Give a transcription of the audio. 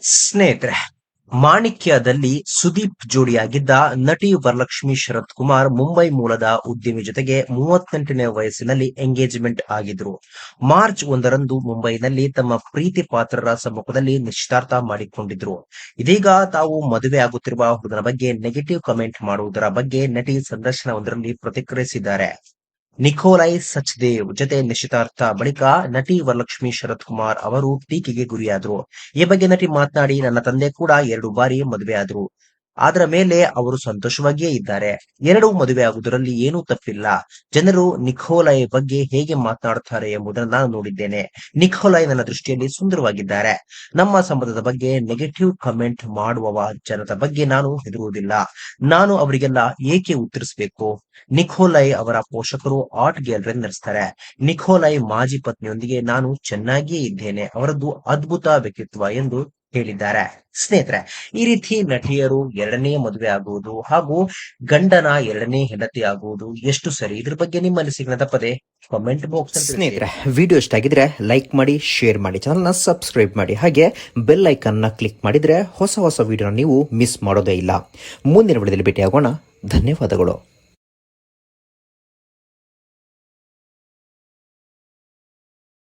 ಸ್ನೇಹಿತರೆ, ಮಾಣಿಕ್ಯದಲ್ಲಿ ಸುದೀಪ್ ಜೋಡಿಯಾಗಿದ್ದ ನಟಿ ವರಲಕ್ಷ್ಮಿ ಶರತ್ ಕುಮಾರ್ ಮುಂಬೈ ಮೂಲದ ಉದ್ಯಮಿ ಜೊತೆಗೆ ಮೂವತ್ತೆಂಟನೇ ವಯಸ್ಸಿನಲ್ಲಿ ಎಂಗೇಜ್ಮೆಂಟ್ ಆಗಿದ್ರು. ಮಾರ್ಚ್ ಒಂದರಂದು ಮುಂಬೈನಲ್ಲಿ ತಮ್ಮ ಪ್ರೀತಿ ಪಾತ್ರರ ಸಮ್ಮುಖದಲ್ಲಿ ನಿಶ್ಚಿತಾರ್ಥ ಮಾಡಿಕೊಂಡಿದ್ರು. ಇದೀಗ ತಾವು ಮದುವೆ ಆಗುತ್ತಿರುವ ಹುಡುಗನ ಬಗ್ಗೆ ನೆಗೆಟಿವ್ ಕಮೆಂಟ್ ಮಾಡುವುದರ ಬಗ್ಗೆ ನಟಿ ಸಂದರ್ಶನವೊಂದರಲ್ಲಿ ಪ್ರತಿಕ್ರಿಯಿಸಿದ್ದಾರೆ. ನಿಕೋಲೈ ಸಚ್ದೇವ್ ಜೊತೆ ನಿಶ್ಚಿತಾರ್ಥ ಬಳಿಕ ನಟಿ ವರಲಕ್ಷ್ಮಿ ಶರತ್ ಕುಮಾರ್ ಅವರು ಟೀಕೆಗೆ ಗುರಿಯಾದರು. ಈ ಬಗ್ಗೆ ನಟಿ ಮಾತನಾಡಿ, ನನ್ನ ತಂದೆ ಕೂಡ ಎರಡು ಬಾರಿ ಮದುವೆಯಾದರು ಅದರ ಮೇಲೆ ಅವರು ಸಂತೋಷವಾಗಿಯೇ ಇದ್ದಾರೆ. ಎರಡು ಮದುವೆ ಆಗುವುದರಲ್ಲಿ ಏನೂ ತಪ್ಪಿಲ್ಲ. ಜನರು ನಿಖೋಲೈ ಬಗ್ಗೆ ಹೇಗೆ ಮಾತನಾಡುತ್ತಾರೆ ಎಂಬುದನ್ನು ನಾನು ನೋಡಿದ್ದೇನೆ. ನಿಖೋಲಾಯ್ ನನ್ನ ದೃಷ್ಟಿಯಲ್ಲಿ ಸುಂದರವಾಗಿದ್ದಾರೆ. ನಮ್ಮ ಸಂಬಂಧದ ಬಗ್ಗೆ ನೆಗೆಟಿವ್ ಕಮೆಂಟ್ ಮಾಡುವವ ಜನರ ಬಗ್ಗೆ ನಾನು ಹೆದರುವುದಿಲ್ಲ. ನಾನು ಅವರಿಗೆಲ್ಲ ಏಕೆ ಉತ್ತರಿಸಬೇಕು? ನಿಖೋಲೈ ಅವರ ಪೋಷಕರು ಆರ್ಟ್ ಗ್ಯಾಲರಿ ನಡೆಸ್ತಾರೆ. ನಿಖೋಲೈ ಮಾಜಿ ಪತ್ನಿಯೊಂದಿಗೆ ನಾನು ಚೆನ್ನಾಗಿಯೇ ಇದ್ದೇನೆ. ಅವರದ್ದು ಅದ್ಭುತ ವ್ಯಕ್ತಿತ್ವ ಎಂದು ಹೇಳಿದ್ದಾರೆ. ಸ್ನೇಹಿತರೆ, ಈ ರೀತಿ ನಟಿಯರು ಎರಡನೇ ಮದುವೆ ಆಗುವುದು ಹಾಗೂ ಗಂಡನ ಎರಡನೇ ಹೆಂಡತಿ ಆಗುವುದು ಎಷ್ಟು ಸರಿ? ಇದ್ರ ಬಗ್ಗೆ ನಿಮ್ಮ ಅನಿಸಿಕೆ ತಪ್ಪದೆ ಕಾಮೆಂಟ್ ಬಾಕ್ಸ್ ಸ್ನೇಹಿತರೆ ವಿಡಿಯೋ ಇಷ್ಟ ಆಗಿದ್ರೆ ಲೈಕ್ ಮಾಡಿ ಶೇರ್ ಮಾಡಿ ಚಾನಲ್ನ ಸಬ್ಸ್ಕ್ರೈಬ್ ಮಾಡಿ. ಹಾಗೆ ಬೆಲ್ ಐಕನ್ನ ಕ್ಲಿಕ್ ಮಾಡಿದ್ರೆ ಹೊಸ ಹೊಸ ವಿಡಿಯೋನ ನೀವು ಮಿಸ್ ಮಾಡೋದೇ ಇಲ್ಲ. ಮುಂದಿನ ವಿಡಿಯೋದಲ್ಲಿ ಭೇಟಿಯಾಗೋಣ. ಧನ್ಯವಾದಗಳು.